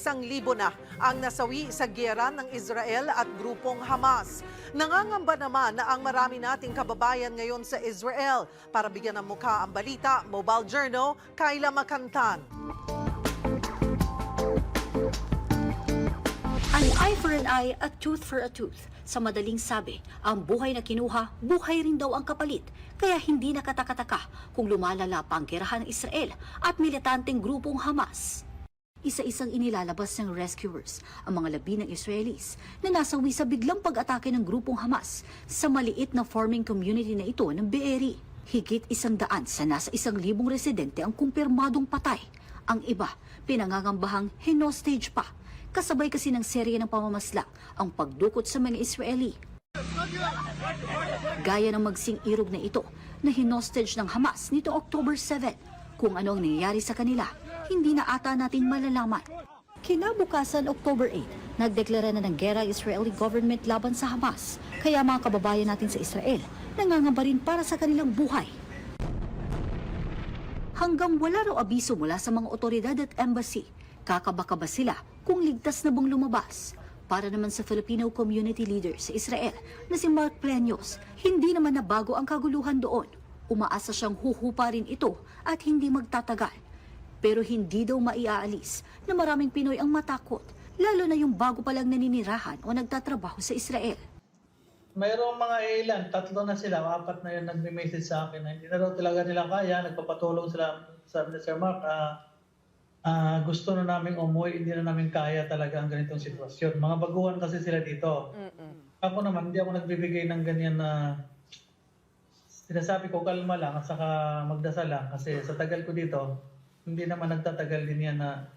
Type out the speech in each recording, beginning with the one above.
isang libo na ang nasawi sa giyera ng Israel at grupong Hamas. Nangangamba naman na ang marami nating kababayan ngayon sa Israel. Para bigyan ng mukha ang balita, Mobile Journal, Kayla Makantan. An eye for an eye, a tooth for a tooth. Sa madaling sabi, ang buhay na kinuha, buhay rin daw ang kapalit. Kaya hindi nakataka-taka kung lumalala pa ang gerahan ng Israel at militanteng grupong Hamas. Isa-isang inilalabas ng rescuers ang mga labi ng Israelis na nasawi sa biglang pag-atake ng grupong Hamas sa maliit na farming community na ito ng Beeri. Higit isang daan sa nasa isang libong residente ang kumpirmadong patay. Ang iba, pinangangambahang hinostage pa Kasabay kasi ng serye ng pamamaslang ang pagdukot sa mga Israeli. Gaya ng magsing irog na ito na hinostage ng Hamas nito October 7. Kung ano ang nangyayari sa kanila, hindi na ata natin malalaman. Kinabukasan October 8, nagdeklara na ng gera Israeli government laban sa Hamas. Kaya mga kababayan natin sa Israel, nangangamba rin para sa kanilang buhay. Hanggang wala raw abiso mula sa mga otoridad at embassy, kakabaka ba sila kung ligtas na bang lumabas? Para naman sa Filipino community leader sa Israel na si Mark Pleños, hindi naman nabago ang kaguluhan doon. Umaasa siyang huhupa rin ito at hindi magtatagal. Pero hindi daw maiaalis na maraming Pinoy ang matakot, lalo na yung bago pa lang naninirahan o nagtatrabaho sa Israel. Mayroong mga ilan, tatlo na sila, apat na yun nagme-message sa akin na hindi na raw talaga nila kaya, nagpapatulong sila, ni Sir Mark, ah, ah, gusto na namin umuwi, hindi na namin kaya talaga ang ganitong sitwasyon. Mga baguhan kasi sila dito. Ako naman, hindi ako nagbibigay ng ganyan na sinasabi ko kalma lang at saka magdasal lang kasi sa tagal ko dito, hindi naman nagtatagal din yan na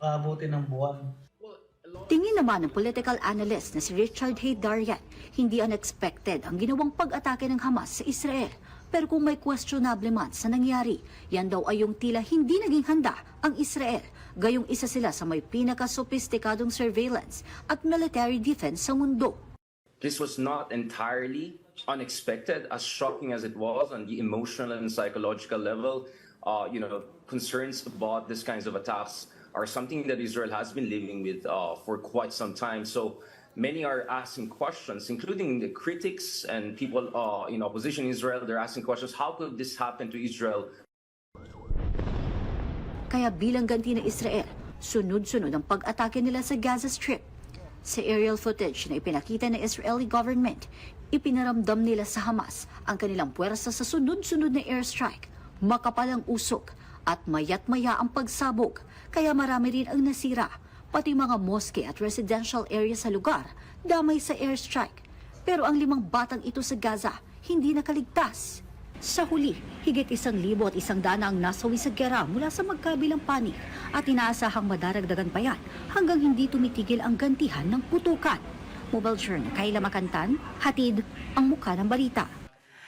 aabutin ng buwan. Tingin naman ng political analyst na si Richard Haydarian, hindi unexpected ang ginawang pag-atake ng Hamas sa Israel. Pero kung may questionable man sa nangyari, yan daw ay yung tila hindi naging handa ang Israel. Gayong isa sila sa may pinaka-sophisticadong surveillance at military defense sa mundo. This was not entirely unexpected, as shocking as it was on the emotional and psychological level. Uh, you know, concerns about these kinds of attacks are something that Israel has been living with uh, for quite some time. So many are asking questions, including the critics and people uh, in opposition in Israel. They're asking questions: How could this happen to Israel? Kaya bilang ganti ng Israel, sunod-sunod ang pag-atake nila sa Gaza Strip. Sa aerial footage na ipinakita ng Israeli government, ipinaramdam nila sa Hamas ang kanilang puwersa sa sunod-sunod na airstrike. Makapal ang usok at mayat-maya ang pagsabog, kaya marami rin ang nasira. Pati mga mosque at residential area sa lugar, damay sa airstrike. Pero ang limang batang ito sa Gaza, hindi nakaligtas. Sa huli, higit isang libo at isang dana ang nasawi sa gera mula sa magkabilang panig at inaasahang madaragdagan pa yan hanggang hindi tumitigil ang gantihan ng putukan. Mobile Journal, Kayla Makantan, hatid ang mukha ng balita.